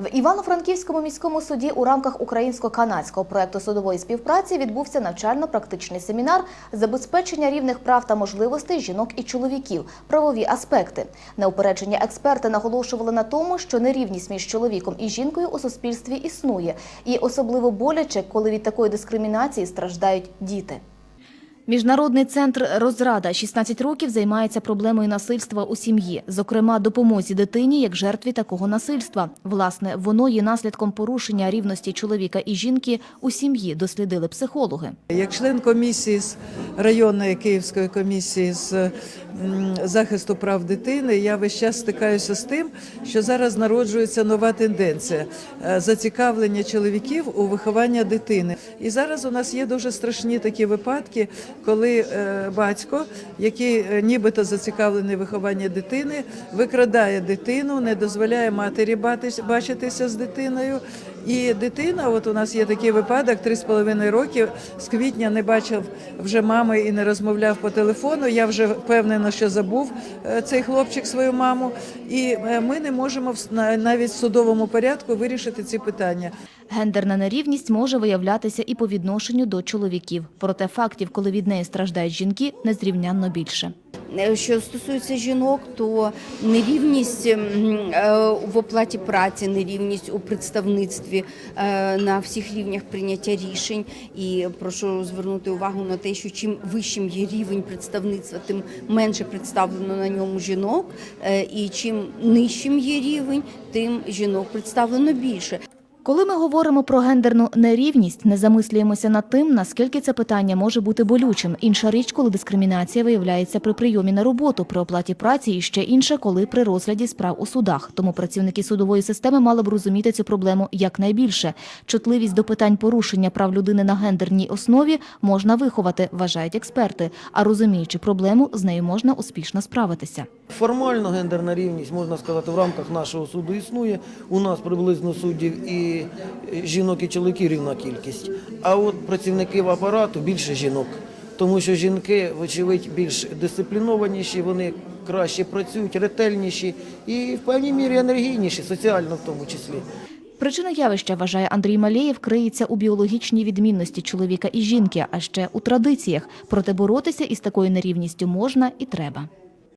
В Івано-Франківському міському суді у рамках українсько-канадського проекту судової співпраці відбувся навчально-практичний семінар забезпечення рівних прав та можливостей жінок і чоловіків, правові аспекти. Неупереджені експерти наголошували на тому, що нерівність між чоловіком і жінкою у суспільстві існує, і особливо боляче, коли від такої дискримінації страждають діти. Міжнародний центр Розрада 16 років займається проблемою насильства у сім'ї, зокрема допомозі дитині як жертві такого насильства. Власне, воно є наслідком порушення рівності чоловіка і жінки у сім'ї, дослідили психологи. Як член комісії з районної Київської комісії з захисту прав дитини, я весь час стикаюся з тим, що зараз народжується нова тенденція е, зацікавлення чоловіків у виховання дитини. І зараз у нас є дуже страшні такі випадки, коли е, батько, який е, нібито зацікавлений в вихованні дитини, викрадає дитину, не дозволяє матері бачитися з дитиною. І дитина, от у нас є такий випадок, 3,5 роки, з квітня не бачив вже мами і не розмовляв по телефону. Я вже впевнена, що забув е, цей хлопчик свою маму. І ми не можемо навіть в судовому порядку вирішити ці питання. Гендерна нерівність може виявлятися і по відношенню до чоловіків. Проте фактів, коли неї страждають жінки, незрівнянно більше. Е, Що стосується жінок, то нерівність е, в оплаті праці, нерівність у представництві е, на всіх рівнях прийняття рішень. І прошу звернути увагу на те, що чим вищим є рівень представництва, тим менше представлено на ньому жінок. І чим нижчим є рівень, тим жінок представлено більше. Коли ми говоримо про гендерну нерівність, не замислюємося над тим, наскільки це питання може бути болючим. Інша річ, коли дискримінація виявляється при прийомі на роботу, при оплаті праці, і ще інше, коли при розгляді справ у судах. Тому працівники судової системи мали б розуміти цю проблему якнайбільше. Чутливість до питань порушення прав людини на гендерній основі можна виховати, вважають експерти. А розуміючи проблему, з нею можна успішно справитися. Формально гендерна рівність, можна сказати, в рамках нашого суду існує. У нас приблизно суддів і жінок, і чоловіків рівна кількість. А от працівників апарату більше жінок. Тому що жінки, вочевидь, більш дисциплінованіші, вони краще працюють, ретельніші і в певній мірі енергійніші, соціально в тому числі. Причина явища, вважає Андрій Малєєв, криється у біологічній відмінності чоловіка і жінки, а ще у традиціях. Проте боротися із такою нерівністю можна і треба.